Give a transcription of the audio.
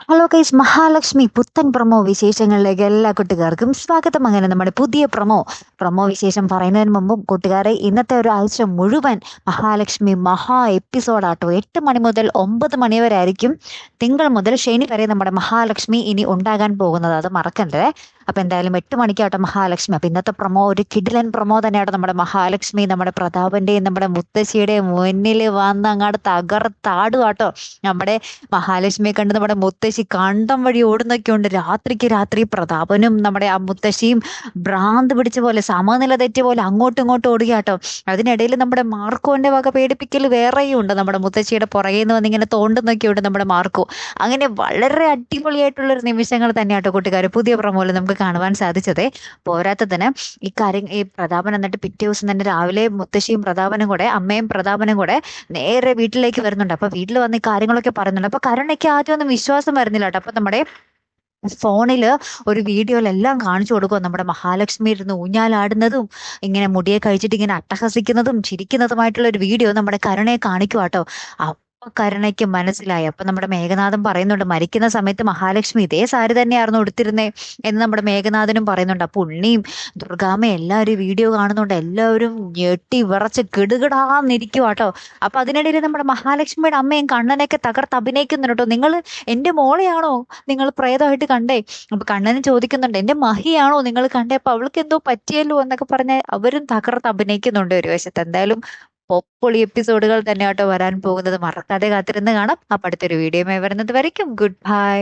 Hello കൈസ് മഹാലക്ഷ്മി പുത്തൻ promo വിശേഷങ്ങളിലേക്ക് എല്ലാ കൂട്ടുകാർക്കും സ്വാഗതം. അങ്ങനെ നമ്മുടെ പുതിയ പ്രമോ പ്രമോ വിശേഷം പറയുന്നതിന് മുമ്പും കൂട്ടുകാരെ ഇന്നത്തെ ഒരു ആഴ്ച മുഴുവൻ മഹാലക്ഷ്മി മഹാ എപ്പിസോഡാട്ടോ എട്ട് മണി മുതൽ ഒമ്പത് മണി വരെ ആയിരിക്കും. തിങ്കൾ മുതൽ ശനി വരെ നമ്മുടെ മഹാലക്ഷ്മി ഇനി ഉണ്ടാകാൻ പോകുന്നത്. അത് മറക്കണ്ടേ. അപ്പം എന്തായാലും എട്ട് മണിക്കാട്ടെ മഹാലക്ഷ്മി. അപ്പം ഇന്നത്തെ പ്രൊമോ ഒരു കിടിലൻ പ്രമോ തന്നെയാട്ടോ നമ്മുടെ മഹാലക്ഷ്മി നമ്മുടെ പ്രതാപന്റെയും നമ്മുടെ മുത്തശ്ശിയുടെയും മുന്നിൽ വന്ന് അങ്ങോട്ട് തകർത്താടുവാട്ടോ നമ്മുടെ മഹാലക്ഷ്മിയെ കണ്ട് നമ്മുടെ മുത്തശ്ശി കണ്ടം വഴി ഓടുന്നൊക്കെ ഉണ്ട് രാത്രിക്ക് രാത്രി പ്രതാപനും നമ്മുടെ ആ മുത്തശ്ശിയും ഭ്രാന്ത് പിടിച്ച പോലെ സമനില തെറ്റിയ പോലെ അങ്ങോട്ടും ഇങ്ങോട്ടും ഓടുകയാട്ടോ അതിനിടയിൽ നമ്മുടെ മാർക്കോന്റെ വക പേടിപ്പിക്കൽ വേറെയും ഉണ്ട് നമ്മുടെ മുത്തശ്ശിയുടെ പുറകെ നിന്ന് വന്നിങ്ങനെ തോണ്ടുന്നൊക്കെ ഉണ്ട് നമ്മുടെ മാർക്കോ. അങ്ങനെ വളരെ അടിപൊളിയായിട്ടുള്ള ഒരു നിമിഷങ്ങൾ തന്നെയാട്ടോ കൂട്ടുകാർ പുതിയ പ്രമോയിൽ നമുക്ക് കാണുവാൻ സാധിച്ചത്. പോരാത്തതിന് ഈ കാര്യം ഈ പ്രതാപൻ എന്നിട്ട് പിറ്റേ ദിവസം തന്നെ രാവിലെ മുത്തശ്ശിയും പ്രതാപനും കൂടെ അമ്മയും പ്രതാപനും കൂടെ നേരെ വീട്ടിലേക്ക് വരുന്നുണ്ട്. അപ്പൊ വീട്ടിൽ വന്ന് ഈ കാര്യങ്ങളൊക്കെ പറയുന്നുണ്ട്. അപ്പൊ കരുണയ്ക്ക് ആദ്യം ഒന്നും വിശ്വാസം വരുന്നില്ല കേട്ടോ. അപ്പൊ നമ്മുടെ ഫോണിൽ ഒരു വീഡിയോയിലെല്ലാം കാണിച്ചു കൊടുക്കുക നമ്മുടെ മഹാലക്ഷ്മി ഇരുന്ന് ഊഞ്ഞാലാടുന്നതും ഇങ്ങനെ മുടിയെ കഴിച്ചിട്ട് ഇങ്ങനെ അട്ടഹസിക്കുന്നതും ചിരിക്കുന്നതുമായിട്ടുള്ള ഒരു വീഡിയോ നമ്മുടെ കരുണയെ അപ്പൊ കരുണയ്ക്ക് മനസ്സിലായി. അപ്പൊ നമ്മുടെ മേഘനാഥൻ പറയുന്നുണ്ട് മരിക്കുന്ന സമയത്ത് മഹാലക്ഷ്മി ഇതേ സാരി തന്നെയായിരുന്നു ഉടുത്തിരുന്നേ എന്ന് നമ്മുടെ മേഘനാഥനും പറയുന്നുണ്ട്. അപ്പൊ ഉണ്ണിയും ദുർഗാമ്മ എല്ലാവരും വീഡിയോ കാണുന്നുണ്ട്. എല്ലാവരും ഞെട്ടി വിറച്ച് കിടുകിടാന്നിരിക്കുക കേട്ടോ അപ്പൊ അതിനിടയിൽ നമ്മുടെ മഹാലക്ഷ്മിയുടെ അമ്മയും കണ്ണനൊക്കെ തകർത്ത് അഭിനയിക്കുന്നുണ്ട് കേട്ടോ നിങ്ങൾ എന്റെ മോളെയാണോ നിങ്ങൾ പ്രേതമായിട്ട് കണ്ടേ? അപ്പൊ കണ്ണനും ചോദിക്കുന്നുണ്ട് എന്റെ മഹിയാണോ നിങ്ങൾ കണ്ടേ? അപ്പൊ അവൾക്ക് എന്തോ പറ്റിയല്ലോ എന്നൊക്കെ പറഞ്ഞ അവരും തകർത്ത് അഭിനയിക്കുന്നുണ്ട് ഒരു വശത്ത്. എന്തായാലും പൊപ്പൊളി എപ്പിസോഡുകൾ തന്നെ ആട്ടോ വരാൻ പോകുന്നത്. മറക്കാതെ കാത്തിരുന്ന് കാണാം. അപ്പൊ അടുത്തൊരു വീഡിയോ വരുന്നത് വരയ്ക്കും. Good bye